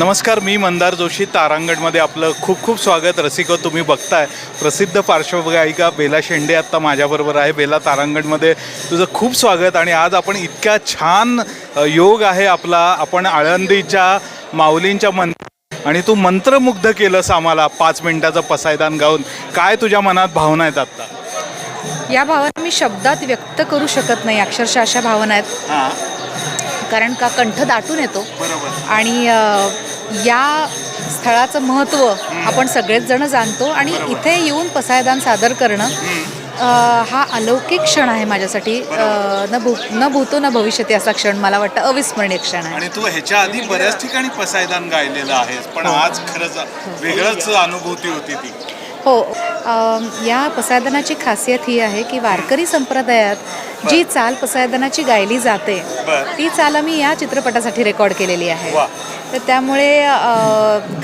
नमस्कार मी मंदार जोशी तारांगणमध्ये आपलं खूप खूप स्वागत. रसिको तुम्ही बघताय. प्रसिद्ध पार्श्वगायिका बेला शेंडे आत्ता माझ्याबरोबर आहे. बेला तारांगणमध्ये तुझं खूप स्वागत आणि आज आपण इतक्या छान योग आहे आपला. आपण आळंदीच्या माऊलींच्या मन आणि तू मंत्रमुग्ध केलंस आम्हाला. पाच मिनिटाचं पसायदान गाऊन. काय तुझ्या मनात भावना आहेत आत्ता? या भावना मी शब्दात व्यक्त करू शकत नाही. अक्षरशः अशा भावना आहेत. हां. कारण का कंठ दाटून येतो. बरोबर. आणि या स्थळाचं महत्त्व आपण सगळेच जण जाणतो आणि इथे येऊन पसायदान सादर करणं हा अलौकिक क्षण आहे माझ्यासाठी. न भू न भूतो न भविष्यती असा क्षण मला वाटतं अविस्मरणीय क्षण आहे. आणि तू ह्याच्या आधी बऱ्याच ठिकाणी पसायदान गायलेलं आहेस पण आज खरंच वेगळंच अनुभूती होती ती. हो या पसायदानाची खासियत ही आहे की वारकरी संप्रदायात जी चाल पसायदानाची गायली जाते. ती चाल आम्ही या चित्रपटासाठी रेकॉर्ड केलेली आहे. तर त्यामुळे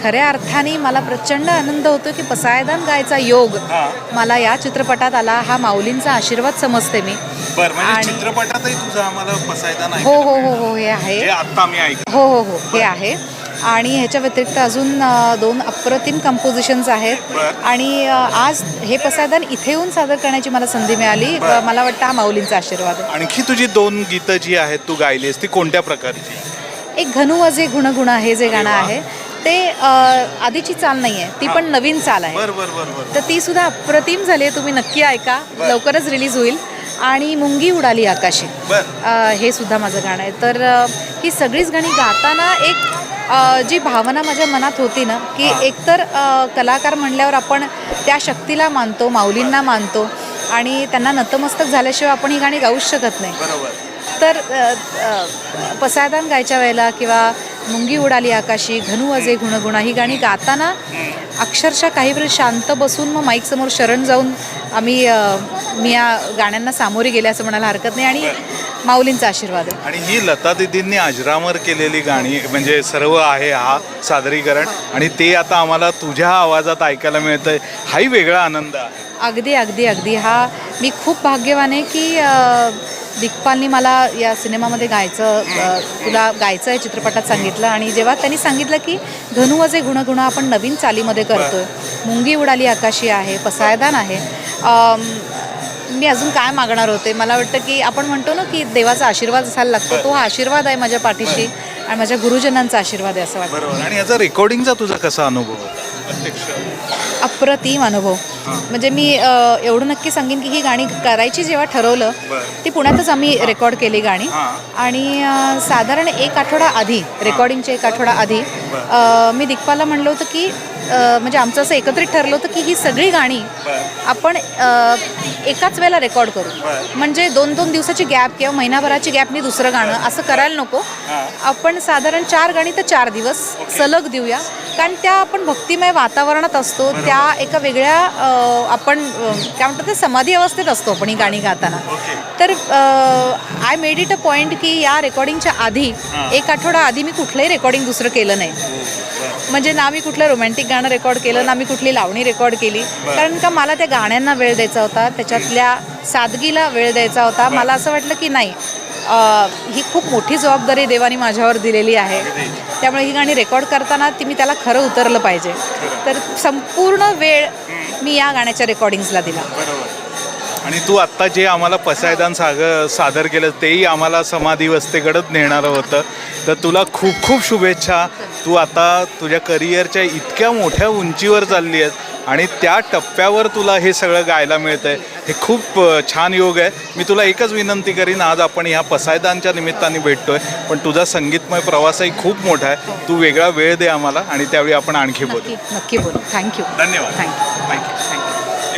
खऱ्या अर्थाने मला प्रचंड आनंद होतो की पसायदान गायचा योग हां. मला या चित्रपटात आला हा माऊलींचा आशीर्वाद समजते मी म्हणजे आणि- चित्रपटातही तुझं आम्हाला पसायदान हो हो हो. हो हे आहे हे आत्ता मी ऐक हो हो हो हे आहे आणि ह्याच्या व्यतिरिक्त अजून दोन अप्रतिम कंपोजिशन्स आहेत. आणि आज हे पसायदान इथे येऊन सादर करण्याची मला संधी मिळाली. मला वाटतं हा माऊलींचा आशीर्वाद आहे. आणखी तुझी दोन गीतं जी आहेत तू गायलीस ती कोणत्या प्रकारची? एक घनु अजे गुणगुण आहे जे गाणं. आहे. ते आधीची चाल नाही आहे ती. पण नवीन चाल आहे. तर ती सुद्धा अप्रतिम झाली आहे. तुम्ही नक्की ऐका. लवकरच रिलीज होईल. आणि मुंगी उडाली आकाशी. हे सुद्धा माझं गाणं आहे. तर ही सगळीच गाणी गाताना एक जी भावना माझ्या मनात होती ना की. एकतर कलाकार म्हणल्यावर आपण त्या शक्तीला मानतो माऊलींना मानतो आणि त्यांना नतमस्तक झाल्याशिवाय आपण ही गाणी गाऊच शकत नाही. बरोबर. तर पसायदान गायच्या वेळेला किंवा मुंगी उडाली आकाशी घनु अजे गुणगुणा ही गाणी गाताना अक्षरशः काही वेळ शांत बसून मग माईकसमोर शरण जाऊन आम्ही मी या गाण्यांना सामोरे गेले असं म्हणायला हरकत नाही. आणि माऊलींचा आशीर्वाद आहे. आणि ही लता दिदींनी अजरामर केलेली गाणी म्हणजे सर्व आहे हा सादरीकरण. आणि ते आता आम्हाला तुझ्या आवाजात ऐकायला मिळतंय. हाही वेगळा आनंद आहे. अगदी अगदी अगदी. हा मी खूप भाग्यवान आहे की दिग्पालनी मला या सिनेमामध्ये गायचं तुला गायचं आहे चित्रपटात सांगितलं. आणि जेव्हा त्यांनी सांगितलं की धनु अजे गुणगुण आपण नवीन चालीमध्ये करतोय. मुंगी उडाली आकाशी आहे पसायदान आहे. मी अजून काय मागणार होते? मला वाटतं की आपण म्हणतो ना की देवाचा आशीर्वाद असायला लागतो तो हा आशीर्वाद आहे माझ्या पाठीशी आणि माझ्या गुरुजनांचा आशीर्वाद आहे असं वाटतं. बरोबर. आणि याचा रेकॉर्डिंगचा तुझा कसा अनुभव होता? प्रत्यक्ष अप्रतिम अनुभव. म्हणजे मी अ, एवढं नक्की सांगेन की ही गाणी करायची जेव्हा ठरवलं बरं. ती पुण्यातच आम्ही रेकॉर्ड केली गाणी. हां. आणि अ, साधारण एक आठवडा आधी रेकॉर्डिंगच्या एक आठवडा आधी अ, मी दिग्पालला म्हणलं होतं की अ, म्हणजे आमचं असं एकत्रित ठरलं होतं की ही सगळी गाणी आपण अ, एकाच वेळेला रेकॉर्ड करू. म्हणजे दोन दोन दिवसाची गॅप किंवा महिनाभराची गॅपनी दुसरं गाणं असं करायला नको. आपण साधारण चार गाणी तर चार दिवस सलग देऊया कारण त्या आपण भक्तिमय वातावरणात असतो त्या एका वेगळ्या आपण काय म्हणतात ते समाधी अवस्थेत असतो आपण ही गाणी गाताना. तर I made it a point की या रेकॉर्डिंगच्या आधी हां. एक आठवडा आधी मी कुठलंही रेकॉर्डिंग दुसरं केलं नाही. म्हणजे ना मी कुठलं रोमॅन्टिक गाणं रेकॉर्ड केलं ना मी कुठली लावणी रेकॉर्ड केली. कारण का मला त्या गाण्यांना वेळ द्यायचा होता त्याच्यातल्या सादगीला वेळ द्यायचा होता. मला असं वाटलं की नाही ही खूप मोठी जबाबदारी देवानी माझ्यावर दिलेली आहे. त्यामुळे ही गाणी रेकॉर्ड करताना ती मी त्याला खरं उतरलं पाहिजे. तर संपूर्ण वेळ मी या गाण्याच्या रेकॉर्डिंग्सला दिला. बरोबर. आणि तू आत्ता जे आम्हाला पसायदान साग सादर केलं तेही आम्हाला समाधी वस्तेकडंच नेणारं होतं. तर तुला खूप खूप शुभेच्छा. तू आता तुझ्या करिअरच्या इतक्या मोठ्या उंचीवर चालली आहेस. आणि त्या टप्प्यावर तुला हे सगळं गायला मिळतं आहे हे खूप छान योग आहे. मी तुला एकच विनंती करीन आज आपण ह्या पसायदानच्या निमित्ताने भेटतोय पण तुझा संगीतमय प्रवासही खूप मोठा आहे. तू वेगळा वेळ दे आम्हाला आणि त्यावेळी आपण आणखी बोलू. नक्की नक्की बोल. थँक्यू धन्यवाद. Thank you thank you thank you